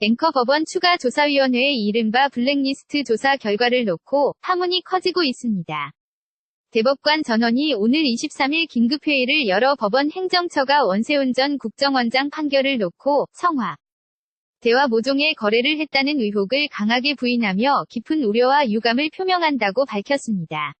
앵커 법원 추가 조사위원회의 이른바 블랙리스트 조사 결과를 놓고 파문이 커지고 있습니다. 대법관 전원이 오늘 23일 긴급회의를 열어 법원 행정처가 원세훈 전 국정원장 판결을 놓고 성화, 대화 모종의 거래를 했다는 의혹을 강하게 부인하며 깊은 우려와 유감을 표명한다고 밝혔습니다.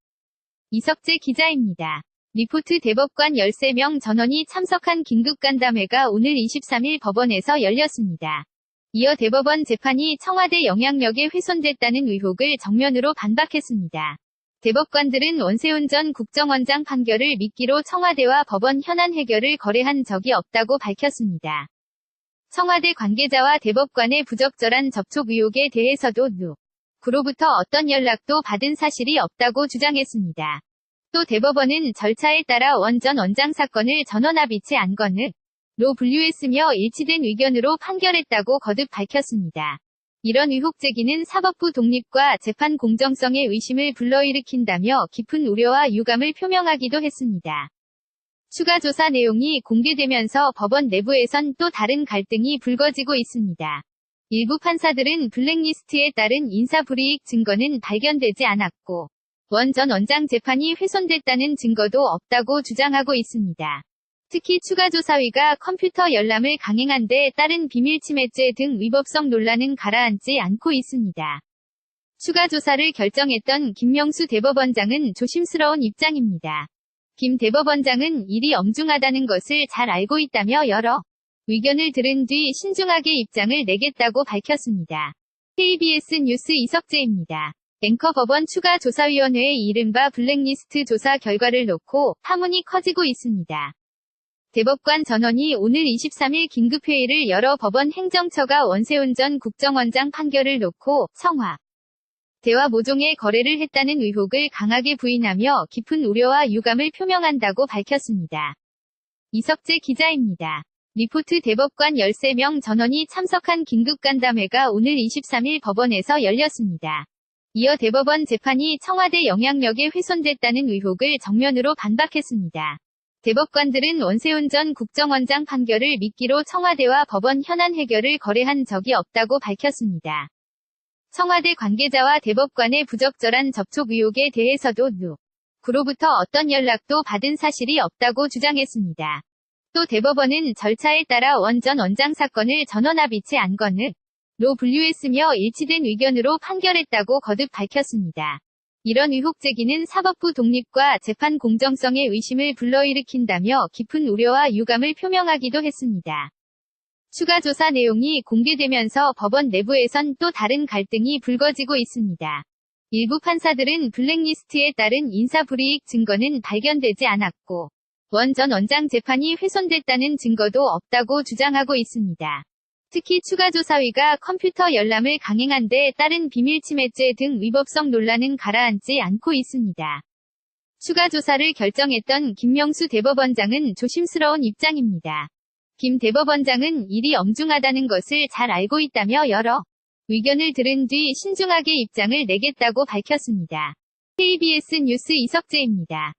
이석재 기자입니다. 리포트 대법관 13명 전원이 참석한 긴급간담회가 오늘 23일 법원에서 열렸습니다. 이어 대법원 재판이 청와대 영향력에 훼손됐다는 의혹을 정면으로 반박했습니다. 대법관들은 원세훈 전 국정원장 판결을 믿기로 청와대와 법원 현안 해결을 거래한 적이 없다고 밝혔습니다. 청와대 관계자와 대법관의 부적절한 접촉 의혹에 대해서도 누 구로부터 어떤 연락도 받은 사실이 없다고 주장했습니다. 또 대법원은 절차에 따라 원전 원장 사건을 전원합의체 안건을 로 분류했으며 일치된 의견으로 판결했다고 거듭 밝혔습니다. 이런 의혹 제기는 사법부 독립과 재판 공정성의 의심을 불러일으킨다며 깊은 우려와 유감을 표명하기도 했습니다. 추가 조사 내용이 공개되면서 법원 내부에선 또 다른 갈등이 불거지고 있습니다. 일부 판사들은 블랙리스트에 따른 인사불이익 증거는 발견되지 않았고 원 전 원장 재판이 훼손됐다는 증거도 없다고 주장하고 있습니다. 특히 추가조사위가 컴퓨터 열람을 강행한 데 따른 비밀침해죄 등 위법성 논란은 가라앉지 않고 있습니다. 추가 조사를 결정했던 김명수 대법원장은 조심스러운 입장입니다. 김 대법원장은 일이 엄중하다는 것을 잘 알고 있다며 여러 의견을 들은 뒤 신중하게 입장을 내겠다고 밝혔습니다. KBS 뉴스 이석재입니다. 앵커 법원 추가 조사위원회의 이른바 블랙리스트 조사 결과를 놓고 파문이 커지고 있습니다. 대법관 전원이 오늘 23일 긴급회의를 열어 법원 행정처가 원세훈 전 국정원장 판결을 놓고 성화, 대화 모종의 거래를 했다는 의혹을 강하게 부인하며 깊은 우려와 유감을 표명한다고 밝혔습니다. 이석재 기자입니다. 리포트 대법관 13명 전원이 참석한 긴급간담회가 오늘 23일 법원에서 열렸습니다. 이어 대법원 재판이 청와대 영향력에 훼손됐다는 의혹을 정면으로 반박했습니다. 대법관들은 원세훈 전 국정원장 판결을 믿기로 청와대와 법원 현안 해결을 거래한 적이 없다고 밝혔습니다. 청와대 관계자와 대법관의 부적절한 접촉 의혹에 대해서도 누 구로부터 어떤 연락도 받은 사실이 없다고 주장했습니다. 또 대법원은 절차에 따라 원 전 원장 사건을 전원합의체 안건을 로 분류했으며 일치된 의견으로 판결했다고 거듭 밝혔습니다. 이런 의혹 제기는 사법부 독립과 재판 공정성의 의심을 불러일으킨다며 깊은 우려와 유감을 표명하기도 했습니다. 추가 조사 내용이 공개되면서 법원 내부에선 또 다른 갈등이 불거지고 있습니다. 일부 판사들은 블랙리스트에 따른 인사불이익 증거는 발견되지 않았고 원 전 원장 재판이 훼손됐다는 증거도 없다고 주장하고 있습니다. 특히 추가조사위가 컴퓨터 열람을 강행한 데 따른 비밀침해죄 등 위법성 논란은 가라앉지 않고 있습니다. 추가조사를 결정했던 김명수 대법원장은 조심스러운 입장입니다. 김 대법원장은 일이 엄중하다는 것을 잘 알고 있다며 여러 의견을 들은 뒤 신중하게 입장을 내겠다고 밝혔습니다. KBS 뉴스 이석재입니다.